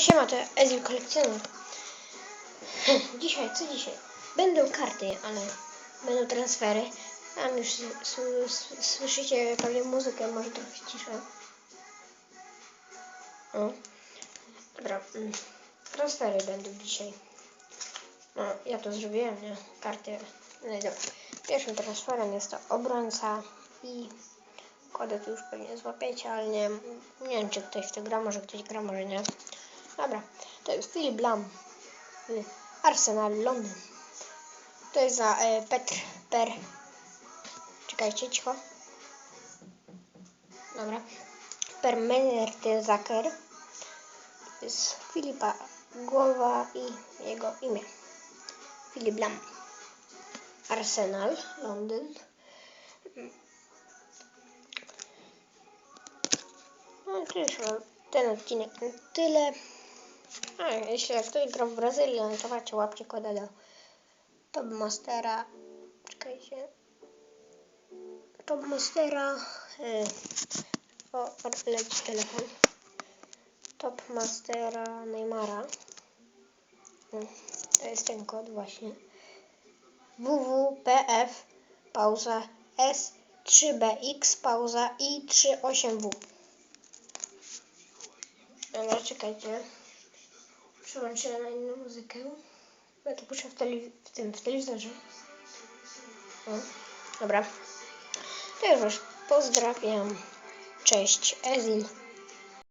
Siema, to Ezil Kolekcjoner. Dzisiaj, co dzisiaj? Będą karty, ale będą transfery. Tam już słyszycie pewnie muzykę, może trochę ciszę. O. Dobra, mm, transfery będą dzisiaj. No, ja to zrobiłem, nie? Karty. No i dobra. Pierwszym transferem jest to obrońca i kodę tu już pewnie złapiecie, ale nie, nie wiem czy ktoś w to gra, może ktoś gra, może nie. Dobra, to jest Philip Lam w Arsenal Londyn. To jest za e, Petr Per. Czekajcie, cicho. Dobra. Per Mertesacker. To jest Filipa głowa i jego imię. Philip Lam. Arsenal Londyn. No to już ten odcinek na tyle. A jeśli jak ktoś gra w Brazylii, no to macie łapcie kodę do Topmastera. Czekajcie. Topmastera. Yy, o, leci telefon. Topmastera Neymara. Mm, To jest ten kod właśnie. WWPF pauza S3BX pauza i 38W. Dobra, czekajcie. Przełączę na inną muzykę. Ja to puszczę w, w tym, w telewizorze. O, dobra. To już pozdrawiam. Cześć, Ezil.